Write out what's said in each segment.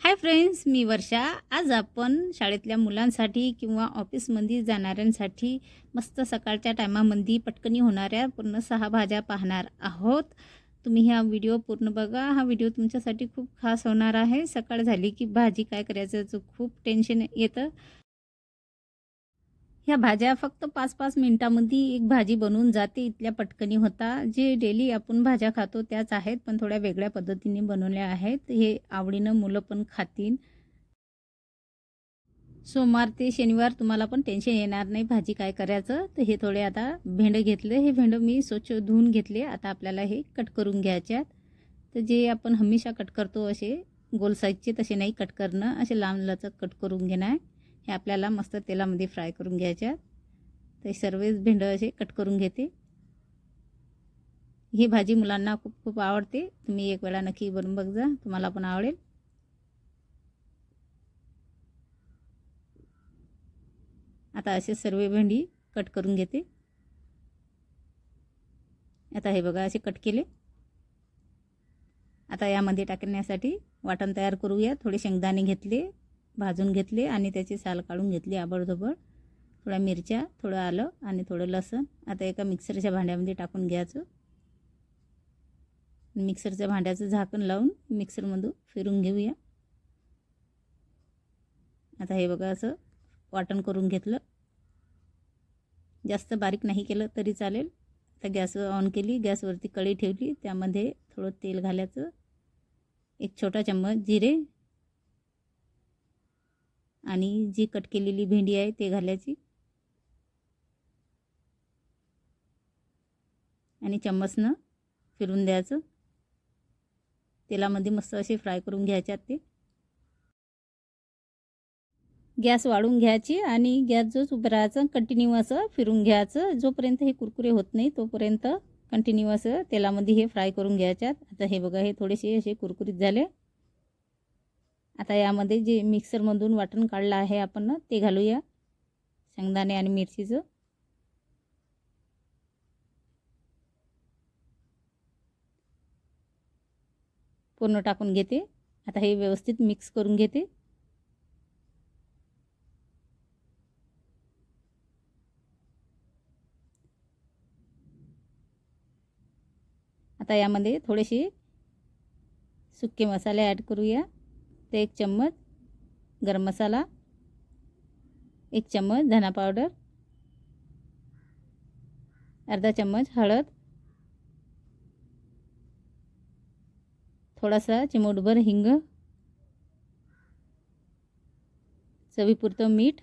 Hi friends मी वर्षा. आज आपण शाळेतल्या मुलांसाठी किंवा ऑफिसमध्ये जाणाऱ्यांसाठी मस्त सकाळच्या टायमामध्ये पटकनी होणाऱ्या पूर्ण सहा भाज्या पाहणार आहोत. तुम्ही हा व्हिडिओ पूर्ण बघा. हा व्हिडिओ तुमच्यासाठी खूप खास होणार आहे. सकाळ झाली की भाजी काय करायचं खूप टेन्शन येतं. ह्या भाज्या फक्त पाच पाच मिनिटामध्ये एक भाजी बनवून जाते. इथल्या पटकनी होता. जे डेली आपण भाज्या खातो त्याच आहेत पण थोड्या वेगळ्या पद्धतीने बनवल्या आहेत. हे आवडीनं मुलं पण खातील. सोमवार ते शनिवार तुम्हाला पण टेन्शन येणार नाही भाजी काय करायचं. तर हे थोडे आता भेंडं घेतले. हे भेंडं मी स्वच्छ धुवून घेतले. आता आपल्याला हे कट करून घ्यायच्यात. तर जे आपण हमेशा कट करतो असे गोल साईजचे तसे नाही कट करणं. असे लांब लचक कट करून घेणार. हे आपल्याला मस्त तेलामध्ये फ्राय करून घ्यायच्या ते सर्वच भेंडं असे कट करून घेते. ही भाजी मुलांना खूप खूप आवडते. तुम्ही एक वेळा नक्की बनवून बघजा तुम्हाला पण आवडेल. आता असे सर्व भेंडी कट करून घेते. आता हे बघा असे कट केले. आता यामध्ये टाकण्यासाठी वाटण तयार करूया. थोडे शेंगदाणे घेतले. भाजून घेतले आणि त्याची साल काढून घेतली आबडधोबड. थोड्या मिरच्या थोडं आलं आणि थोडं लसण. आता एका मिक्सरच्या भांड्यामध्ये टाकून घ्यायचं. मिक्सरच्या भांड्याचं झाकण लावून मिक्सरमधून फिरून घेऊया. आता हे बघा असं वाटण करून घेतलं. जास्त बारीक नाही केलं तरी चालेल. आता गॅस ऑन केली गॅसवरती कळी ठेवली त्यामध्ये थोडं तेल घालायचं. एक छोटा चम्मच जिरे आणि जी कट केलेली भेंडी आहे ते घालायची. आणि चम्मचनं फिरून द्यायचं. तेलामध्ये मस्त असे फ्राय करून घ्यायच्यात ते. गॅस वाढून घ्यायची आणि गॅस जो उभं राहायचं कंटिन्यू असं फिरून घ्यायचं. जोपर्यंत हे कुरकुरे होत नाही तोपर्यंत कंटिन्यू असं तेलामध्ये हे फ्राय करून घ्यायच्यात आता हे बघा हे थोडेसे असे कुरकुरीत झाले. आता यामध्ये जे मिक्सरमधून वाटण काढलं आहे आपण ते घालूया. शेंगदाणे आणि मिरचीचं. पूर्ण टाकून घेते. आता हे व्यवस्थित मिक्स करून घेते. आता यामध्ये थोडेसे सुके मसाले ॲड करूया. ते एक चम्मच गरम मसाला एक चम्मच धना पावडर अर्धा चम्मच हळद थोडासा चिमूटभर हिंग चवीपुरतं मीठ.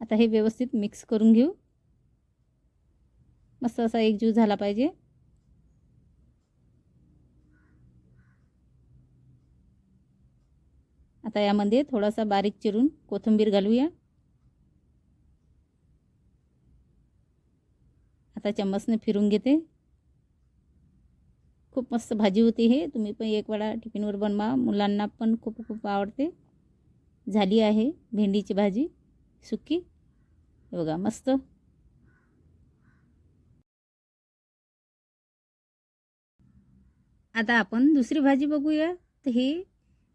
आता हे व्यवस्थित मिक्स करून घेऊ. मस्त असा एक ज्यूस झाला पाहिजे. आता यामध्ये थोडासा बारीक चिरून कोथिंबीर घालूया. आता चम्मचने फिरून घेते. खूप मस्त भाजी होती हे. तुम्ही पण एक वेळा टिफिनवर बनवा. मुलांना पण खूप खूप आवडते. झाली आहे भेंडीची भाजी. सुकी. बघा मस्त. आता आपण दुसरी भाजी बघूया. तर ही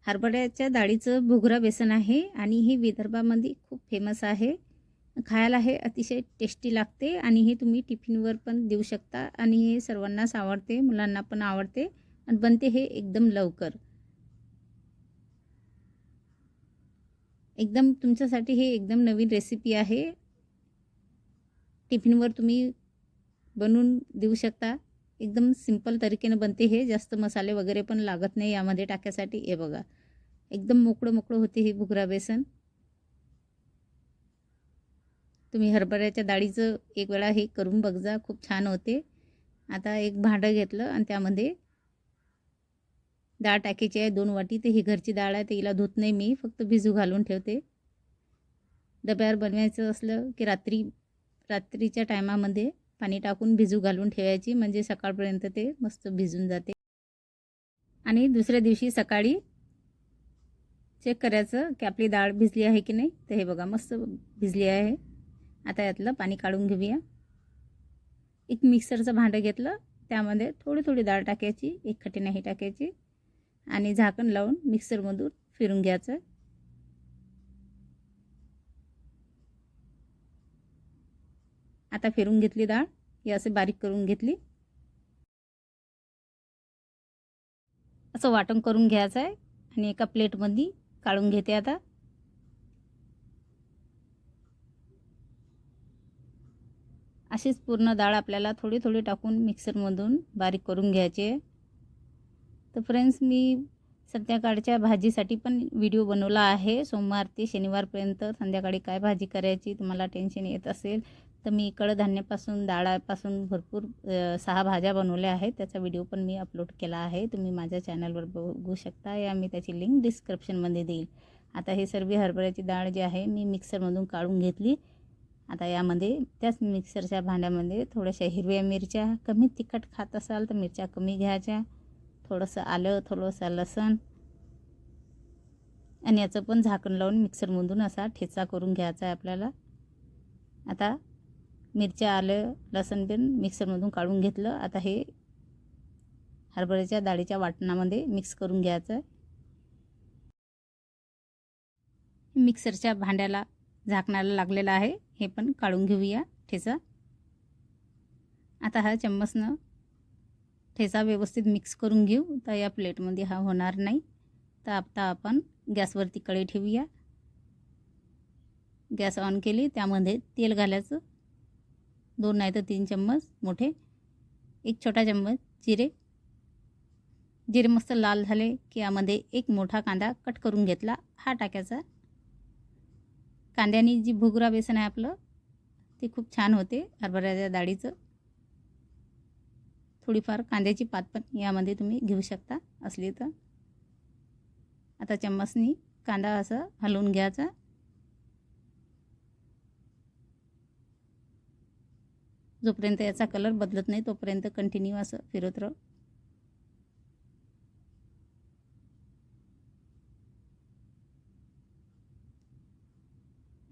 हरभऱ्याच्या डाळीचं भोगरा बेसन आहे आणि हे विदर्भामध्ये खूप फेमस आहे. खायला हे अतिशय टेस्टी लागते आणि हे तुम्ही टिफिनवर पण देऊ शकता आणि हे सर्वांनाच आवडते मुलांना पण आवडते आणि बनते हे एकदम लवकर. एकदम तुमच्यासाठी हे एकदम नवीन रेसिपी आहे. टिफिनवर तुम्ही बनवून देऊ शकता. एकदम सिंपल तरीकेनं बनते. हे जास्त मसाले वगैरे पण लागत नाही यामध्ये टाक्यासाठी. हे बघा. एकदम मोकळं मोकळं होते हे भुगरा बेसन. तुम्ही हरभऱ्याच्या डाळीचं एक वेळा हे करून बघजा. खूप छान होते. आता एक भांडं घेतलं आणि त्यामध्ये डाळ टाकायची आहे दोन वाटी. ते ही घरची डाळ आहे ते हिला धुत नाही मी. फक्त भिजू घालून ठेवते. डब्यावर बनवायचं असलं की रात्री रात्रीच्या टायमामध्ये पाणी टाकून भिजू घालून ठेवायची म्हणजे सकाळपर्यंत ते मस्त भिजून जाते. आणि दुसऱ्या दिवशी सकाळी चेक करायचं की आपली डाळ भिजली आहे की नाही. तर हे बघा मस्त भिजली आहे. आता यातलं पाणी काढून घेऊया. एक मिक्सरचं भांडं घेतलं त्यामध्ये थोडी थोडी डाळ टाकायची एक खटी नाही टाकायची. आणि झाकण लावून मिक्सरमधून फिरून घ्यायचं. आता फिरून घेतली डाळ. ही असे बारीक करून घेतली. असं वाटण करून घ्यायचं आहे. आणि एका प्लेटमध्ये काढून घेते आता. अशीच पूर्ण डाळ आपल्याला थोडी थोडी टाकून मिक्सरमधून बारीक करून घ्यायची आहे. तर फ्रेंड्स मी संध्याकाळच्या भाजीसाठी पण व्हिडिओ बनवला आहे. सोमवार ते शनिवारपर्यंत संध्याकाळी काय भाजी करायची तुम्हाला टेन्शन येत असेल तर मी कडधान्यापासून डाळापासून भरपूर सहा भाज्या बनवल्या आहेत. त्याचा व्हिडिओ पण मी अपलोड केला आहे. तुम्ही माझ्या चॅनलवर बघू शकता. या मी त्याची लिंक डिस्क्रिप्शनमध्ये देईल. आता हे सर्व हरभऱ्याची डाळ जी आहे मी मिक्सरमधून काढून घेतली. आता यामध्ये त्याच मिक्सरच्या भांड्यामध्ये थोड्याशा हिरव्या मिरच्या कमी तिखट खात असाल तर मिरच्या कमी घ्यायच्या. थोडंसं आलं थोडंसं लसण. आणि याचं पण झाकण लावून मिक्सरमधून असा ठेचा करून घ्यायचा आहे आपल्याला. आता मिरच्या आलं लसण पण मिक्सरमधून काढून घेतलं. आता हे हरभऱ्याच्या डाळीच्या वाटणामध्ये मिक्स करून घ्यायचं. मिक्सरच्या भांड्याला झाकणाला लागलेलं आहे. हे पण काढून घेऊया ठेचा. आता हा चम्मचनं ठेचा व्यवस्थित मिक्स करून घेऊ. तर या प्लेटमध्ये हा होणार नाही. तर आता आपण गॅसवरती कढई ठेवूया. गॅस ऑन केली. त्यामध्ये तेल घालायचं. दोन नाही तर तीन चम्मच मोठे. एक छोटा चम्मच जिरे. जिरे मस्त लाल झाले की यामध्ये एक मोठा कांदा कट करून घेतला. हा टाकायचा. कांद्याने जी भुगरा बेसन आहे आपलं ते खूप छान होते. हरभऱ्याच्या डाळीचं. थोडीफार कांद्याची पात पण यामध्ये तुम्ही घेऊ शकता असली तर. आता चम्मचनी कांदा असं हलवून घ्यायचा. जोपर्यंत याचा कलर बदलत नाही तोपर्यंत कंटिन्यू असं फिरत राह.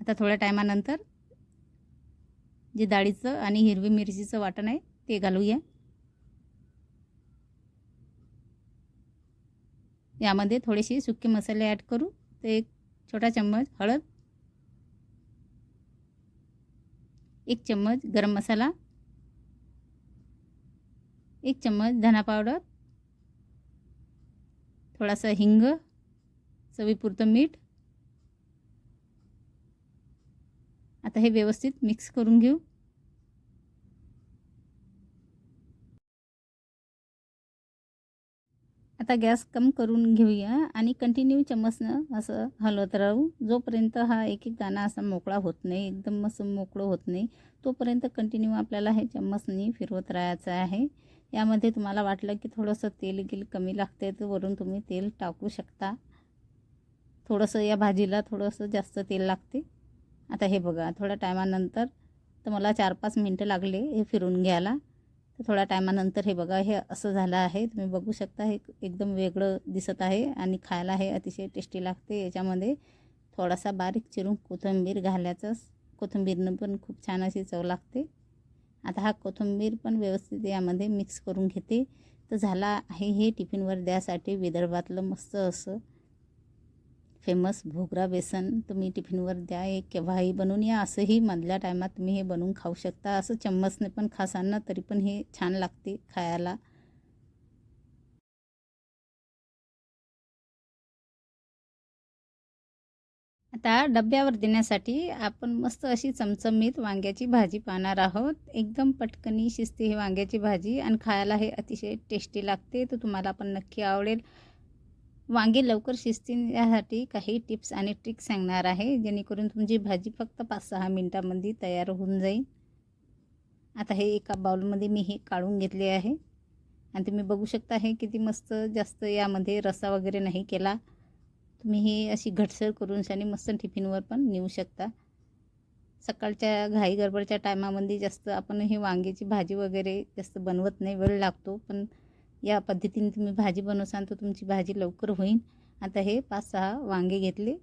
आता थोड्या टायमानंतर जे डाळीचं आणि हिरवी मिरचीचं वाटण आहे ते घालूया. यामध्ये थोडेसे सुके मसाले ॲड करू. तर एक छोटा चम्मच हळद. एक चम्मच गरम मसाला. एक चम्मच धना पावडर. थोडासा हिंग. चवीपुरतं मीठ. आता हे व्यवस्थित मिक्स करून घेऊ. आता गॅस कम करून घेऊया आणि कंटिन्यू चम्मचनं असं हलवत राहू. जोपर्यंत हा एक एक दाणा असा मोकळा होत नाही एकदम असं मोकळं होत नाही तोपर्यंत कंटिन्यू आपल्याला हे चम्मचनी फिरवत राहायचं आहे. यामध्ये तुम्हाला वाटलं की थोडंसं तेल गिल कमी लागते तर वरून तुम्ही तेल टाकू शकता. थोडंसं या भाजीला थोडंसं जास्त तेल लागते. आता हे बघा थोड्या टायमानंतर तर मला चार पाच मिनटं लागले हे फिरून घ्यायला. तर थोड्या टायमानंतर हे बघा हे असं झालं आहे. तुम्ही बघू शकता हे एकदम वेगळं दिसत आहे आणि खायला हे अतिशय टेस्टी लागते. याच्यामध्ये थोडासा बारीक चिरून कोथिंबीर घालायचं. कोथिंबीरनं पण खूप छान अशी चव लागते. आता हा कोथिंबीर पण व्यवस्थित यामध्ये मिक्स करून घेते. तर झाला आहे हे टिफिनवर द्यासाठी विदर्भातलं मस्त असं फेमस भोगरा बेसन तुम्ही टिफिनवर द्या एक केव्हाही बनवून या असंही मधल्या टायमात तुम्ही हे बनवून खाऊ शकता. असं चम्मचने पण खासाल ना तरी पण हे छान लागते खायला. आता डब्यावर देण्यासाठी आपण मस्त अशी चमचमीत वांग्याची भाजी पाहणार आहोत. एकदम पटकनी शिजते ही वांग्याची भाजी आणि खायला हे अतिशय टेस्टी लागते तर तुम्हाला पण नक्की आवडेल. वांगे लवकर शिजतील यासाठी काही टिप्स आणि ट्रिक्स सांगणार आहे जेणेकरून तुमची भाजी फक्त पाच सहा मिनटामध्ये तयार होऊन जाईल. आता हे एका बाउलमध्ये मी हे काढून घेतले आहे. आणि तुम्ही बघू शकता हे किती मस्त जास्त यामध्ये रसा वगैरे नाही केला. तुम्ही ही अशी घटसर करून आणि मस्त टिफिनवर पण नेऊ शकता. सकाळच्या घाई गडबडच्या टायमामध्ये जास्त आपण हे वांग्याची भाजी वगैरे जास्त बनवत नाही वेळ लागतो. पण या पद्धतीने तुम्ही भाजी बनवसान तर तुमची भाजी लवकर होईल आता हे पाच सहा वांगे घेतले.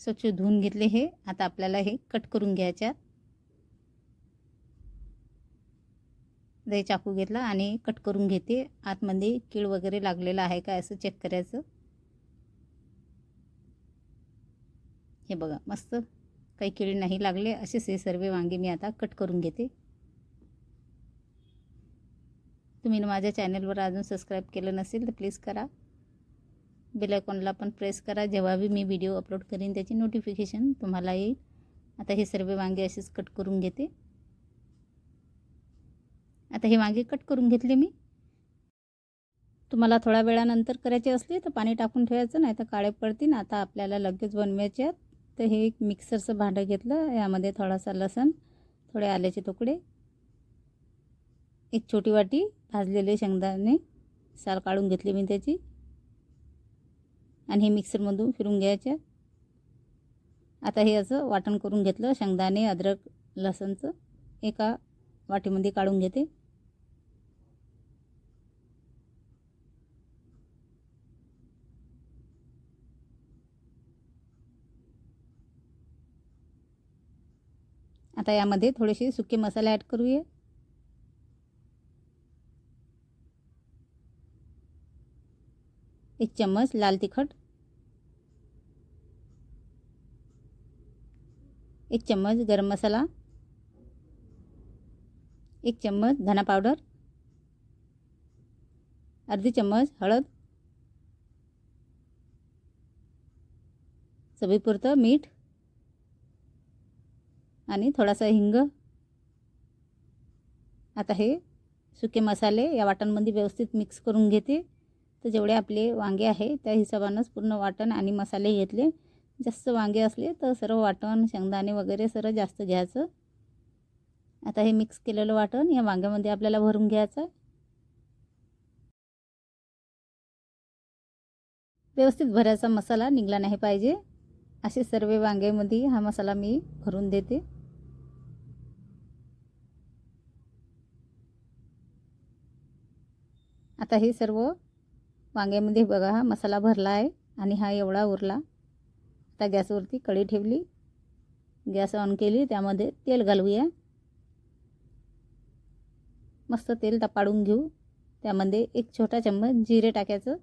स्वच्छ धुवून घेतले हे. आता आपल्याला हे कट करून घ्यायच्या दे चाकू घेतला आणि कट करून घेते. आतमध्ये कीळ वगैरे लागलेला आहे का असं चेक करायचं. हे बघा मस्त. काही कीळ नाही लागले असेच हे सर्व वांगे मी आता कट करून घेते. तुम्ही माझ्या चॅनलवर अजून सबस्क्राईब केलं नसेल तर प्लीज करा. बेल आयकॉनला पण प्रेस करा. जेव्हाही मी व्हिडिओ अपलोड करीन त्याची नोटिफिकेशन तुम्हाला येईल. आता हे सर्व वांगे असेच कट करून घेते. आता हे वांगे कट करून घेतले मी. तुम्हाला थोड्या वेळानंतर करायचे असले तर पाणी टाकून ठेवायचं नाही तर काळे पडतील. आता आपल्याला लगेच बनवायचे आहेत. तर हे एक मिक्सरचं भांडं घेतलं. यामध्ये थोडासा लसण थोडे आल्याचे तुकडे एक छोटी वाटी भाजलेले शेंगदाणे साल काढून घेतली मी त्याची. आणि हे मिक्सरमधून फिरून घ्यायच्या आता हे असं वाटण करून घेतलं शेंगदाणे अद्रक लसणचं एका वाटीमध्ये काढून घेते. आता यामध्ये थोडेसे सुके मसाले ॲड करूया. एक चम्मच लाल तिखट. एक चम्मच गरम मसाला. एक चम्मच धना पावडर. अर्धी चम्मच हळद. चवीपुरतं मीठ. आणि थोडासा हिंग. आता हे सुके मसाले या वाटणमध्ये व्यवस्थित मिक्स करून घेते. तर जेवढे आपले वांगे आहे त्या हिशोबानंच पूर्ण वाटण आणि मसाले घेतले. जास्त वांगे असले तर सर्व वाटण शेंगदाणे वगैरे सर्व जास्त घ्यायचं. आता हे मिक्स केलेलं वाटण या वांग्यामध्ये आपल्याला भरून घ्यायचं. व्यवस्थित भरायचा मसाला निघला नाही पाहिजे. असे सर्व वांग्यामध्ये हा मसाला मी भरून देते. आता हे सर्व वांग्यामध्ये बघा हा मसाला भरला आहे आणि हा एवढा उरला. आता गॅसवरती कढी ठेवली. गॅस ऑन केली त्यामध्ये तेल घालूया. मस्त तेल तपाडून घेऊ. त्यामध्ये एक छोटा चम्मच जिरे टाकायचं.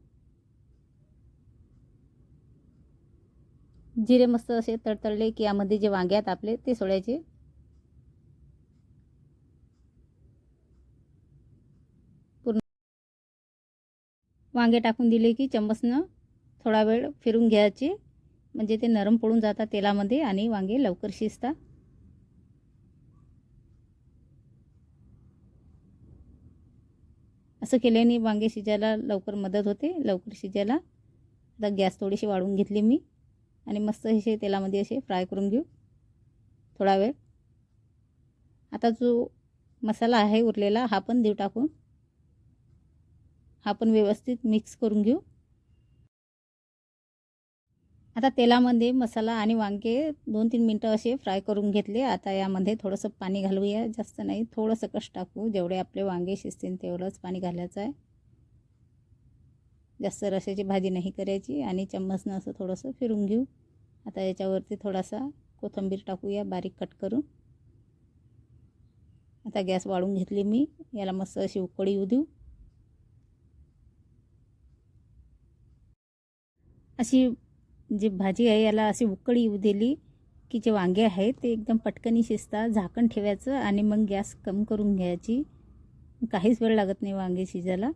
जिरे मस्त असे तडतडले की यामध्ये जे वांगे आहेत आपले ते सोडायचे पूर्ण वांगे टाकून दिले की चम्मचनं थोडा वेळ फिरून घ्यायचे. म्हणजे ते नरम पडून जातात तेलामध्ये आणि वांगे लवकर शिजतात. असं केल्याने वांगे शिजायला लवकर मदत होते लवकर शिजायला. आता गॅस थोडीशी वाढवून घेतली मी. आणि मस्त असे तेलामध्ये असे फ्राय करून घेऊ. थोडा वेळ. आता जो मसाला आहे उरलेला हा पण देऊ टाकून. हा पण व्यवस्थित मिक्स करून घेऊ. आता तेलामध्ये मसाला आणि वांगे दोन तीन मिनटं असे फ्राय करून घेतले. आता यामध्ये थोडंसं पाणी घालूया. जास्त नाही थोडंसं कश टाकू. जेवढे आपले वांगे शिजतील तेवढंच पाणी घालायचं आहे. जास्त रशाची भाजी नाही करायची आणि चम्मचनं असं थोडंसं फिरून घेऊ. आता याच्यावरती थोडासा कोथिंबीर टाकूया बारीक कट करून. आता गॅस वाढून घेतली मी. याला मस्त अशी उकळी येऊ देऊ. अशी जी भाजी आहे याला अशी उकळी येऊ दिली की जे वांगे आहेत ते एकदम पटकनी शिजतात झाकण ठेवायचं आणि मग गॅस कम करून घ्यायची. काहीच वेळ लागत नाही वांगे शिजायला.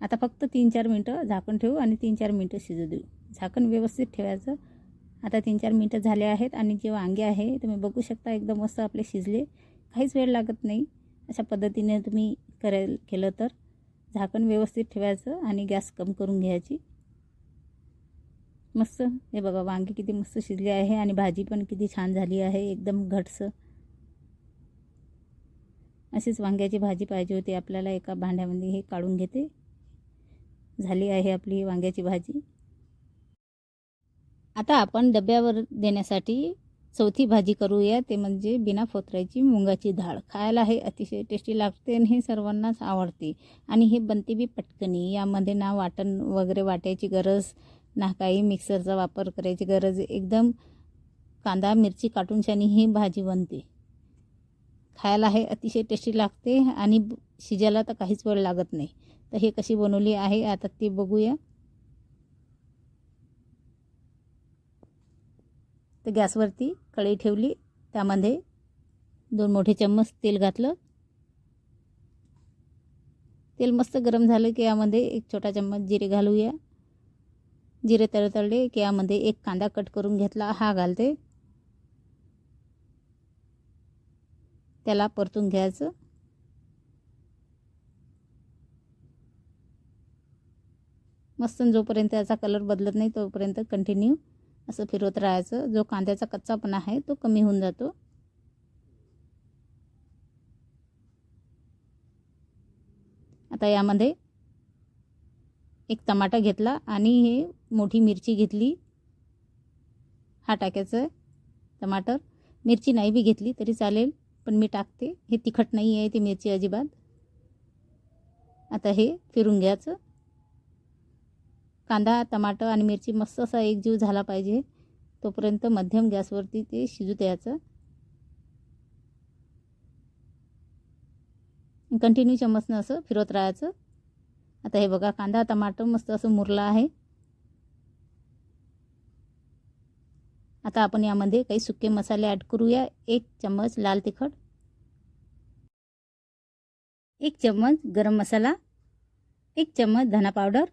आता फक्त तीन चार मिनटं झाकण ठेवू आणि तीन चार मिनटं शिजू देऊ. झाकण व्यवस्थित ठेवायचं. आता तीन चार मिनटं झाले आहेत आणि जे वांगे आहे तुम्ही बघू शकता एकदम मस्त आपले शिजले. काहीच वेळ लागत नाही. अशा पद्धतीने तुम्ही करेल केलं तर. झाकण व्यवस्थित ठेवायचं आणि गॅस कम करून घ्यायची. मस्त. हे बघा वांगी किती मस्त शिजली आहे आणि भाजी पण किती छान झाली आहे एकदम घटसं अशीच वांग्याची भाजी पाहिजे होती. आपल्याला एका भांड्यामध्ये हे काढून घेते. झाली आहे आपली ही वांग्याची भाजी. आता आपण डब्यावर देण्यासाठी चौथी भाजी करूया. ते म्हणजे बिना फोतरायची मुंगाची डाळ. खायला हे अतिशय टेस्टी लागते आणि हे सर्वांनाच आवडते. आणि हे बनते बी पटकनी. यामध्ये ना वाटण वगैरे वाटायची गरज ना काही मिक्सरचा वापर करायची गरज एकदम कांदा मिरची काटूनशानी ही भाजी बनते. खायला हे अतिशय टेस्टी लागते आणि शिजायला तर काहीच वेळ लागत नाही. तर हे कशी बनवली आहे आता ती बघूया. तर गॅसवरती कढई ठेवली. त्यामध्ये दोन मोठे चम्मच तेल घातलं. तेल मस्त गरम झालं की यामध्ये एक छोटा चम्मच जिरे घालूया. जिरे तळतळले की यामध्ये एक कांदा कट करून घेतला हा घालते. त्याला परतून घ्यायचं. मस्त जोपर्यंत त्याचा कलर बदलत नाही तोपर्यंत कंटिन्यू असं फिरवत राहायचं. जो कांद्याचा कच्चापणा आहे तो कमी होऊन जातो. आता यामध्ये एक टमाटा घेतला आणि हे मोठी मिरची घेतली. हा टाकायचं टमाटर. मिरची नाही बी घेतली तरी चालेल पण मी टाकते. हे तिखट नाही आहे ती मिरची अजिबात. आता हे फिरून घ्यायचं. कांदा टमाटर आणि मिरची मस्त असा एकजीव झाला पाहिजे. तोपर्यंत मध्यम गॅसवरती ते शिजू द्यायचं. कंटिन्यू चम्मचनं असं फिरवत राहायचं. आता हे बघा कांदा टमाटर मस्त असं मुरलं आहे. आता आपण यामध्ये काही सुके मसाले ॲड करूया. एक चम्मच लाल तिखट. एक चम्मच गरम मसाला. एक चम्मच धना पावडर.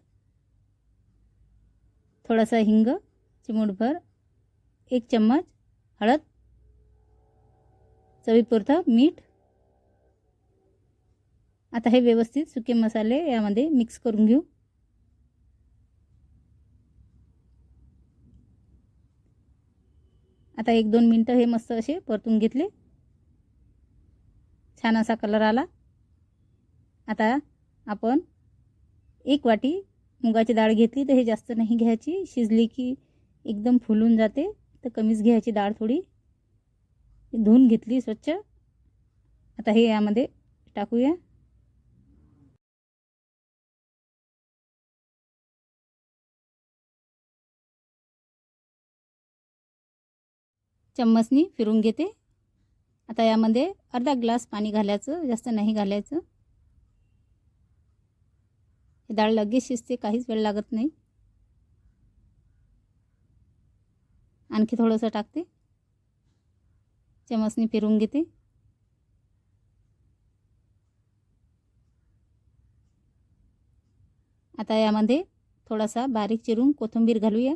थोडासा हिंग चिमूटभर. एक चम्मच हळद. चवीपुरतं मीठ. आता हे व्यवस्थित सुके मसाले यामध्ये मिक्स करून घेऊ. आता एक दोन मिनटं हे मस्त असे परतून घेतले. छान असा कलर आला. आता आपण एक वाटी मुगाची डाळ घेतली तर हे जास्त नाही घ्यायची. शिजली की एकदम फुलून जाते तर कमीच घ्यायची डाळ थोडी. धुवून घेतली स्वच्छ. आता हे यामध्ये टाकूया. चम्मचनी फिरून घेते. आता यामध्ये अर्धा ग्लास पाणी घालायचं जास्त नाही घालायचं. हे डाळ लगेच शिजते काहीच वेळ लागत नाही. आणखी थोडंसं टाकते. चमचनी फिरून घेते. आता यामध्ये थोडासा बारीक चिरून कोथिंबीर घालूया.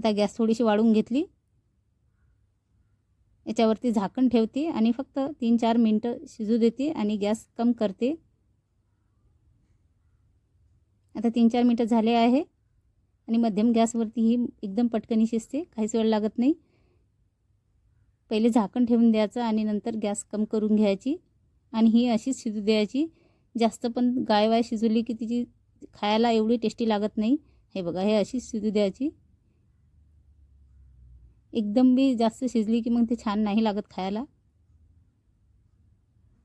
आता गॅस थोडीशी वाढून घेतली. याच्यावरती झाकण ठेवते आणि फक्त तीन चार मिनटं शिजू देते आणि गॅस कम करते. आता तीन चार मिनटं झाले आहे आणि मध्यम गॅसवरती ही एकदम पटकनी शिजते काहीच वेळ लागत नाही. पहिले झाकण ठेवून द्यायचं आणि नंतर गॅस कम करून घ्यायची आणि ही अशीच शिजू द्यायची. जास्त पण गायवाय शिजवली की तिची खायला एवढी टेस्टी लागत नाही. हे बघा हे अशीच शिजू द्यायची. एकदम बी जास्त शिजली की मग ते छान नाही लागत खायला.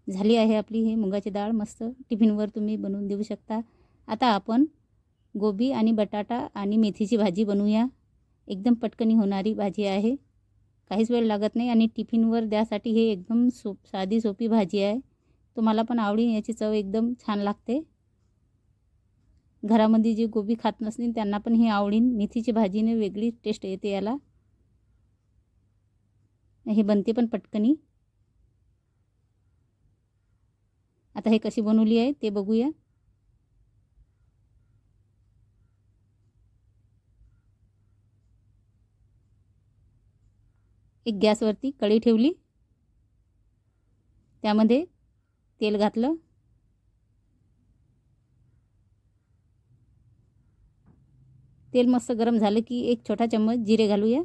झाली आहे आपली हे मुगाची डाळ मस्त टिफिनवर तुम्ही बनवून देऊ शकता. आता आपण गोबी आणि बटाटा आणि मेथीची भाजी बनवूया. एकदम पटकनी होणारी भाजी आहे. काहीच वेळ लागत नाही आणि टिफिनवर द्यासाठी हे एकदम सोप साधी सोपी भाजी आहे. तुम्हाला पण आवडीन याची चव एकदम छान लागते. घरामध्ये जी गोबी खात नसतील त्यांना पण हे आवडीन मेथीची भाजीने वेगळी टेस्ट येते याला. हे बनते पण पटकनी. आता हे कशी बनवली आहे ते बघूया. एक गॅसवरती कळी ठेवली. त्यामध्ये तेल घातलं. तेल मस्त गरम झालं की एक छोटा चम्मच जिरे घालूया.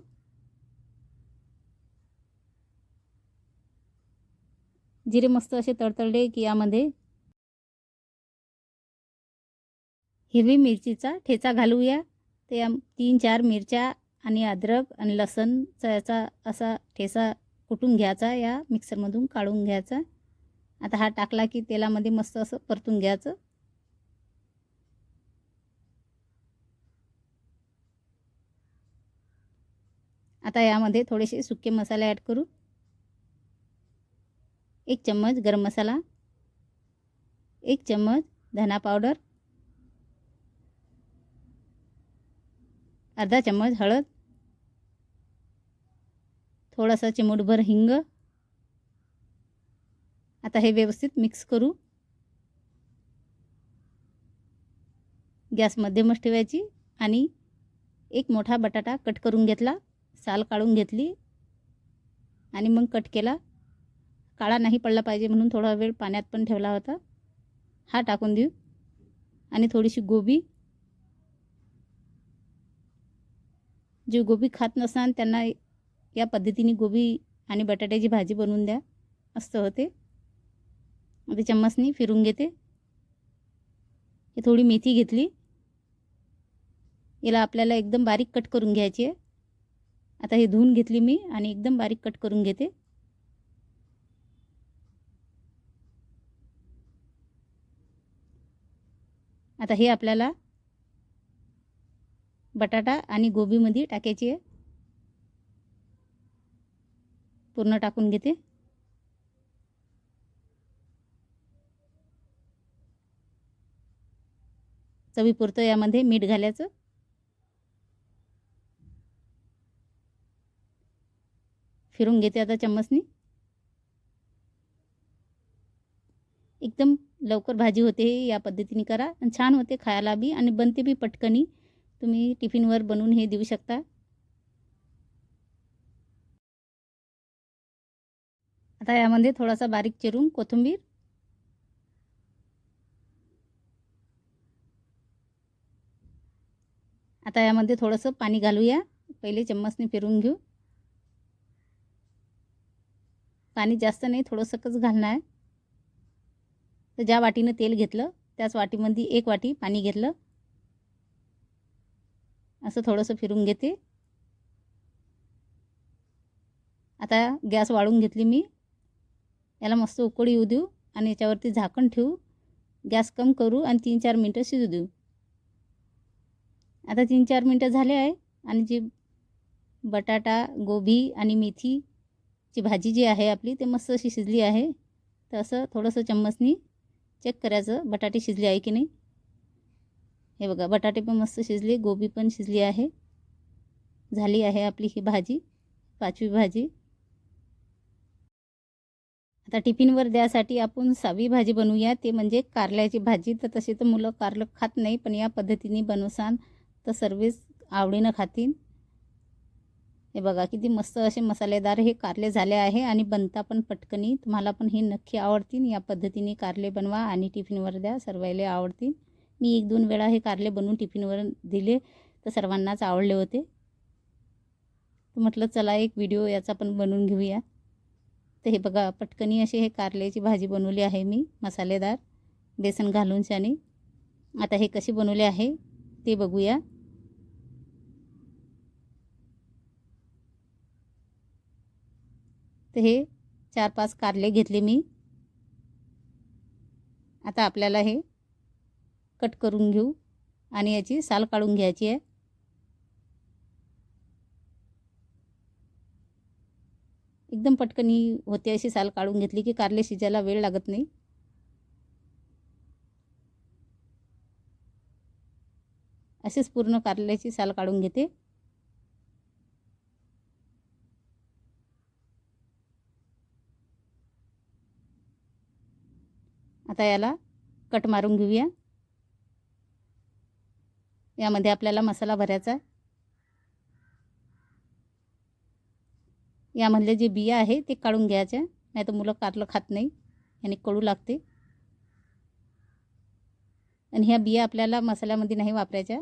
जिरे मस्त असे तडतडले की यामध्ये हिरवी मिरचीचा ठेचा घालूया. ते या तीन चार मिरच्या आणि अद्रक आणि लसणचा याचा असा ठेचा कुटून घ्यायचा या मिक्सरमधून काढून घ्यायचा. आता हा टाकला की तेलामध्ये मस्त असं परतून घ्यायचं. आता यामध्ये थोडेसे सुके मसाले ॲड करू. एक चम्मच गरम मसाला एक चम्मच धना पावडर अर्धा चम्मच हळद थोडासा चिमूटभर हिंग. आता हे व्यवस्थित मिक्स करू. गॅस मध्यमच ठेवायची आणि एक मोठा बटाटा कट करून घेतला साल काढून घेतली आणि मग कट केला. काळा नाही पडला पाहिजे म्हणून थोडा वेळ पाण्यात पण ठेवला होता. हा टाकून देऊ. आणि थोडीशी गोबी. जे गोबी खात नसान त्यांना या पद्धतीने गोबी आणि बटाट्याची भाजी बनवून द्या. मस्त होते. ते चम्मचनी फिरून घेते. हे थोडी मेथी घेतली. याला आपल्याला एकदम बारीक कट करून घ्यायची आहे. आता हे धुवून घेतली मी आणि एकदम बारीक कट करून घेते. आता हे आपल्याला बटाटा आणि गोबीमध्ये टाकायची आहे. पूर्ण टाकून घेते. चवीपुरतं यामध्ये मीठ घालायचं. फिरून घेते आता चम्मचनी एकदम लवकर भाजी होते या पद्धतीने करा. आणि छान होते खायला बी आणि बनते बी पटकनी. तुम्ही टिफिनवर बनवून हे देऊ शकता. आता यामध्ये थोडासा बारीक चिरून कोथिंबीर. आता यामध्ये थोडंसं पाणी घालूया. पहिले चम्मचने फिरून घेऊ. पाणी जास्त नाही थोडंसंच घालणं आहे तर ज्या वाटीनं तेल घेतलं त्याच वाटीमध्ये एक वाटी पाणी घेतलं. असं थोडंसं फिरून घेते. आता गॅस वाढून घेतली मी. याला मस्त उकळी येऊ देऊ आणि याच्यावरती झाकण ठेवू. गॅस कम करू आणि तीन चार मिनटं शिजू देऊ. आता तीन चार मिनटं झाले आहे आणि जी बटाटा गोबी आणि मेथीची भाजी जी आहे आपली ते मस्त अशी शिजली आहे. तर असं थोडंसं चम्मचनी चेक करायचं. बटाटे शिजले आहे की नाही? हे बघा बटाटे पण मस्त शिजले. गोबी पण शिजली आहे. झाली आहे आपली ही भाजी पाचवी भाजी. आता टिफिनवर द्यासाठी आपण सहावी भाजी बनवूया. ते म्हणजे कारल्याची भाजी. तर तसे तर मुलं कारलं खात नाही पण या पद्धतीने बनवसान तर सर्वच आवडीनं खातील. हे बघा किती मस्त असे मसालेदार हे कारले झाले आहे आणि बनता पण पटकनी. तुम्हाला पण हे नक्की आवडतील. या पद्धतीने कारले बनवा आणि टिफिनवर द्या. सर्वायले आवडतील. मी एक दोन वेळा हे कारले बनवून टिफिनवर दिले. तर सर्वांनाच आवडले होते. म्हटलं चला एक व्हिडिओ याचा पण बनवून घेऊया. तर हे बघा पटकनी असे हे कारल्याची भाजी बनवली आहे मी मसालेदार. बेसन घालून शाने आता हे कशी बनवले आहे ते बघूया. तर हे चार पाच कारले घेतले मी. आता आपल्याला हे कट करून घेऊ आणि याची साल काढून घ्यायची आहे. एकदम पटकनी होते अशी साल काढून घेतली की कारले शिजायला वेळ लागत नाही. असेच पूर्ण कारल्याची साल काढून घेते. आता याला कट मारून घेऊया. यामध्ये आपल्याला मसाला भरायचा यामधले जे बिया आहे ते काढून घ्यायच्या नाही तर मुलं कारलं खात नाही. आणि कडू लागते. आणि ह्या बिया आपल्याला मसाल्यामध्ये नाही वापरायच्या.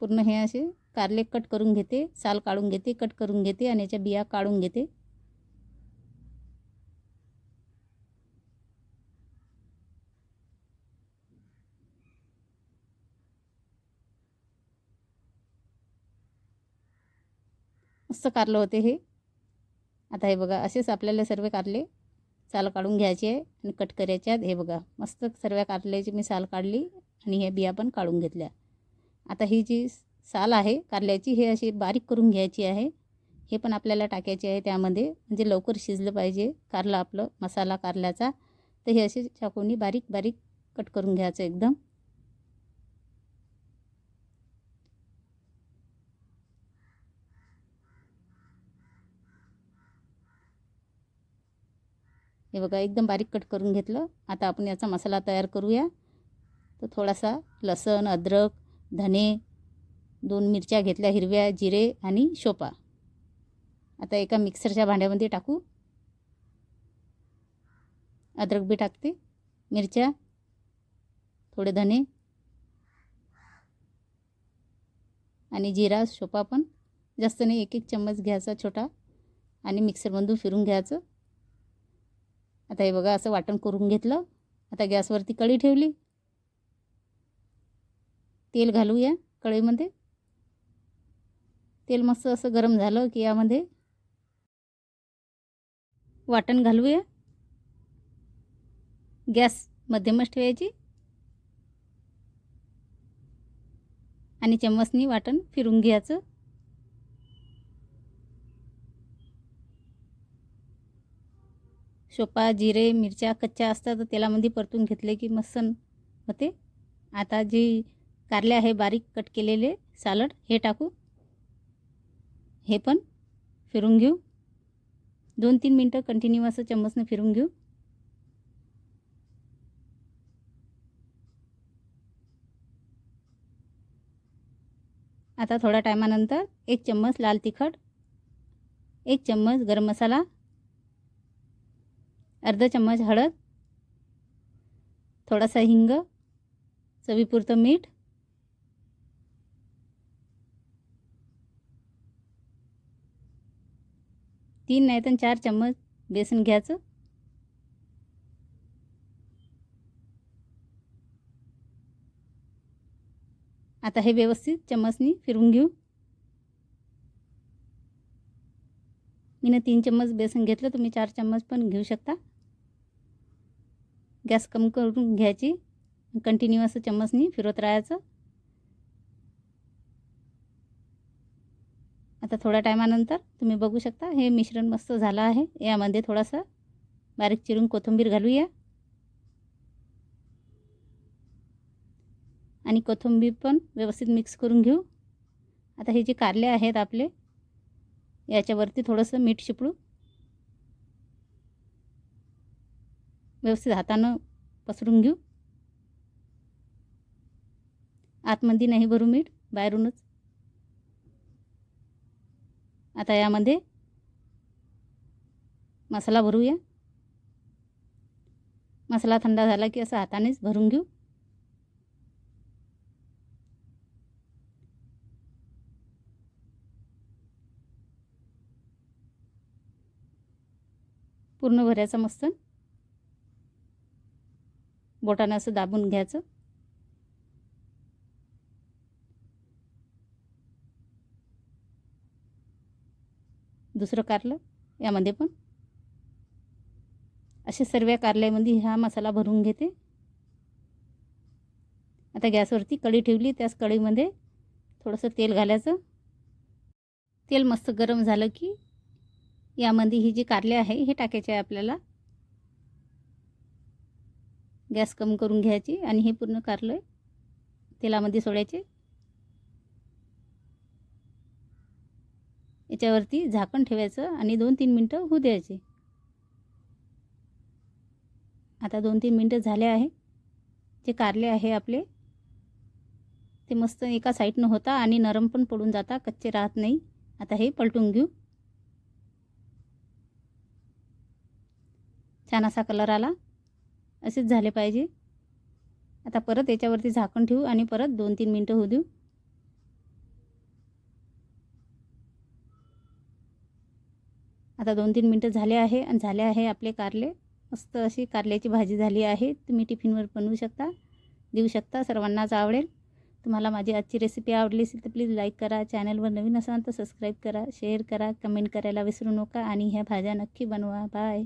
पूर्ण हे असे कारले कट करून घेते. साल काढून घेते कट करून घेते आणि याच्या बिया काढून घेते. मस्त कारलं होते हे. आता हे बघा असेच आपल्याला सर्व कारले साल काढून घ्यायचे आहे आणि कट करायचे आहेत. हे बघा मस्त सर्व कारल्याची मी साल काढली आणि ह्या बिया पण काढून घेतल्या. आता ही जी साल आहे कारल्याची हे अशी बारीक करून घ्यायची आहे. हे पण आपल्याला टाकायचे आहे त्यामध्ये म्हणजे लवकर शिजलं पाहिजे कारलं आपलं मसाला कारल्याचा. तर हे असे चाकूनी बारीक बारीक कट करून घ्यायचं एकदम. हे बघा एकदम बारीक कट करून घेतलं. आता आपण याचा मसाला तयार करूया. तर थोडासा लसण अद्रक धने दोन मिरच्या घेतल्या हिरव्या जिरे आणि शोपा. आता एका मिक्सरच्या भांड्यामध्ये टाकू. अद्रक बी टाकते. मिरच्या थोडे धने आणि जिरा शोपा पण. जास्त नाही एक एक चम्मच घ्यायचा छोटा आणि मिक्सरमधून फिरून घ्यायचं. आता हे बघा असं वाटण करून घेतलं. आता गॅसवरती कढी ठेवली. तेल घालूया कढईमध्ये. तेल मस्त असं गरम झालं की यामध्ये वाटण घालूया. गॅस मध्यमच ठेवायची. आणि चम्मचनी वाटण फिरून घ्यायचं. चोपा जिरे मिरच्या कच्च्या असतात तर तेलामध्ये परतून घेतले की मस्त होते. आता जी कारले आहे बारीक कट केलेले सालड हे टाकू. हे पण फिरून घेऊ. दोन तीन मिनटं कंटिन्यू असं चम्मचनं फिरून घेऊ. आता थोड्या टायमानंतर एक चम्मच लाल तिखट एक चम्मच गरम मसाला अर्धा चम्मच हळद थोडासा हिंग चवीपुरतं मीठ तीन नाही तर चार चम्मच बेसन घ्यायचं. आता हे व्यवस्थित चम्मचनी फिरवून घेऊ. मीनं तीन चम्मच बेसन घेतलं तुम्ही चार चम्मच पण घेऊ शकता. गॅस कमी करून घ्यायची कंटिन्यू असं चम्मचनी फिरवत राहायचं. आता थोड्या टायमानंतर तुम्ही बघू शकता हे मिश्रण मस्त झालं आहे. यामध्ये थोडासा बारीक चिरून कोथिंबीर घालूया. आणि कोथिंबीर पण व्यवस्थित मिक्स करून घेऊ. आता हे जे कारले आहेत आपले याच्यावरती थोडंसं मीठ शिपडू व्यवस्थित हातानं पसरून घेऊ. आतमध्ये नाही भरू मीठ बाहेरूनच. आता यामध्ये मसाला भरूया. मसाला थंड झाला की असं हातानेच भरून घेऊ. पूर्ण भऱ्याचा मस्त. बोटानं असं दाबून घ्यायचं. दुसरं कारलं यामध्ये पण. असे सर्व कारल्यामध्ये हा मसाला भरून घेते. आता गॅसवरती कढी ठेवली त्याच कढईमध्ये थोडंसं तेल घालायचं. तेल मस्त गरम झालं की यामध्ये ही जी कारले आहे हे टाकायचे आहे आपल्याला गॅस कमी करून घ्यायची आणि हे पूर्ण कारलं तेलामध्ये सोडायचे. याच्यावरती झाकण ठेवायचं आणि दोन तीन मिनटं होऊ द्यायचे. आता दोन तीन मिनटं झाले आहे. जे कारले आहे आपले ते मस्त एका साईडनं होता आणि नरम पण पडून जाता कच्चे राहत नाही. आता हे पलटून घेऊ. छान असा कलर आला. असेच झाले पाहिजे. आता परत याच्यावरती झाकण ठेवू आणि परत दोन तीन मिनटं होऊ देऊ. आता दोन तीन मिनटं झाले आहे आणि झाले आहे आपले कारले. मस्त अशी कारल्याची भाजी झाली आहे. तुम्ही टिफिनवर बनवू शकता देऊ शकता. सर्वांनाच आवडेल. तुम्हाला माझी आजची रेसिपी आवडली असेल तर प्लीज लाईक करा. चॅनलवर नवीन असाल तर सबस्क्राईब करा शेअर करा कमेंट करायला विसरू नका आणि ह्या भाज्या नक्की बनवा. बाय